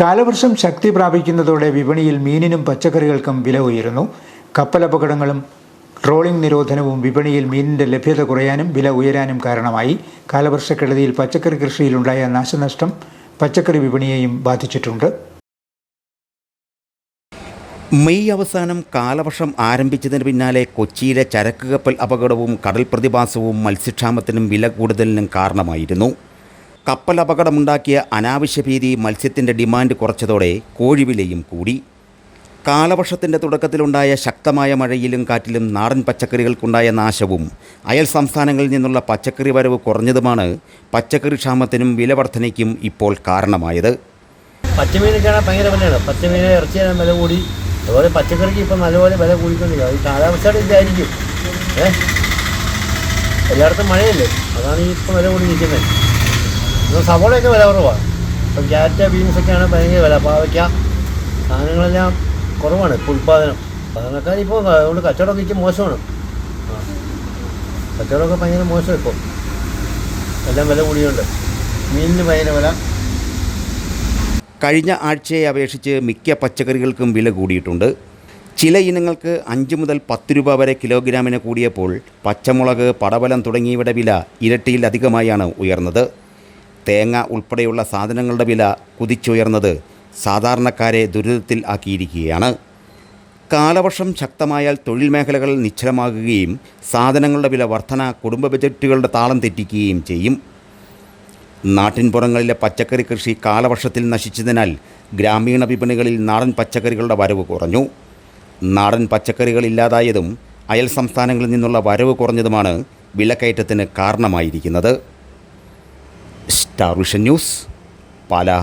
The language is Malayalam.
കാലവർഷം ശക്തി പ്രാപിക്കുന്നതോടെ വിപണിയിൽ മീനിനും പച്ചക്കറികൾക്കും വില ഉയരുന്നു. കപ്പലപകടങ്ങളും ട്രോളിംഗ് നിരോധനവും വിപണിയിൽ മീനിന്റെ ലഭ്യത കുറയാനും വില ഉയരാനും കാരണമായി. കാലവർഷക്കെടുതിയിൽ പച്ചക്കറി കൃഷിയിലുണ്ടായ നാശനഷ്ടം പച്ചക്കറി വിപണിയെയും ബാധിച്ചിട്ടുണ്ട്. മെയ് അവസാനം കാലവർഷം ആരംഭിച്ചതിന് പിന്നാലെ കൊച്ചിയിലെ ചരക്ക് കപ്പൽ അപകടവും കടൽ പ്രതിഭാസവും മത്സ്യക്ഷാമത്തിനും വില കൂടുതലിനും കാരണമായിരുന്നു. കപ്പൽ അപകടമുണ്ടാക്കിയ അനാവശ്യ ഭീതി മത്സ്യത്തിന്റെ ഡിമാൻഡ് കുറച്ചതോടെ കോഴിവിലയും കൂടി. കാലവർഷത്തിന്റെ തുടക്കത്തിലുണ്ടായ ശക്തമായ മഴയിലും കാറ്റിലും നാടൻ പച്ചക്കറികൾക്കുണ്ടായ നാശവും അയൽ സംസ്ഥാനങ്ങളിൽ നിന്നുള്ള പച്ചക്കറി വരവ് കുറഞ്ഞതുമാണ് പച്ചക്കറി ക്ഷാമത്തിനും വിലവർധനയ്ക്കും ഇപ്പോൾ കാരണമായത്. പച്ചമീനൊക്കെയാണ് ഭയങ്കര വിലയാണ്. പച്ചമീൻ ഇറച്ചിയാണ് വില കൂടി. അതുപോലെ പച്ചക്കറിക്ക് ഇപ്പം നല്ലപോലെ വില കൂടിക്കൊണ്ടിരിക്കുക ഈ കാലാവസ്ഥയുടെ ഇതായിരിക്കും. ഏ? എല്ലായിടത്തും മഴയല്ലേ? അതാണ് ഇപ്പം വില കൂടി നിൽക്കുന്നത്. ഇപ്പം സവോളയൊക്കെ വില കുറവാണ് ഇപ്പം ക്യാരറ്റ് ബീൻസൊക്കെയാണ് ഭയങ്കര വില. പാവയ്ക്ക സാധനങ്ങളെല്ലാം കുറവാണ് ഇപ്പോൾ ഉൽപ്പാദനം. സാധാരണക്കാർ ഇപ്പോൾ അതുകൊണ്ട് കച്ചവടമൊക്കെ ഇച്ചിരി മോശമാണ്. കച്ചവടമൊക്കെ ഭയങ്കര മോശം ഇപ്പോൾ എല്ലാം വില കൂടിയുണ്ട്. മീനിന് ഭയങ്കര വില. കഴിഞ്ഞ ആഴ്ചയെ അപേക്ഷിച്ച് മിക്ക പച്ചക്കറികൾക്കും വില കൂടിയിട്ടുണ്ട്. ചില ഇനങ്ങൾക്ക് അഞ്ച് മുതൽ പത്ത് രൂപ വരെ കിലോഗ്രാമിന് കൂടിയപ്പോൾ പച്ചമുളക് പടവലം തുടങ്ങിയവയുടെ വില ഇരട്ടിയിലധികമായാണ് ഉയർന്നത്. തേങ്ങ ഉൾപ്പെടെയുള്ള സാധനങ്ങളുടെ വില കുതിച്ചുയർന്നത് സാധാരണക്കാരെ ദുരിതത്തിൽ ആക്കിയിരിക്കുകയാണ്. കാലവർഷം ശക്തമായാൽ തൊഴിൽ മേഖലകൾ നിശ്ചലമാകുകയും സാധനങ്ങളുടെ വില വർധന കുടുംബ ബജറ്റുകളുടെ താളം തെറ്റിക്കുകയും ചെയ്യും. നാട്ടിൻപുറങ്ങളിലെ പച്ചക്കറി കൃഷി കാലവർഷത്തിൽ നശിച്ചതിനാൽ ഗ്രാമീണ വിപണികളിൽ നാടൻ പച്ചക്കറികളുടെ വരവ് കുറഞ്ഞു. നാടൻ പച്ചക്കറികൾ ഇല്ലാതായതും അയൽ സംസ്ഥാനങ്ങളിൽ നിന്നുള്ള വരവ് കുറഞ്ഞതുമാണ് വിലക്കയറ്റത്തിന് കാരണമായിരിക്കുന്നത്. Vision news Pala.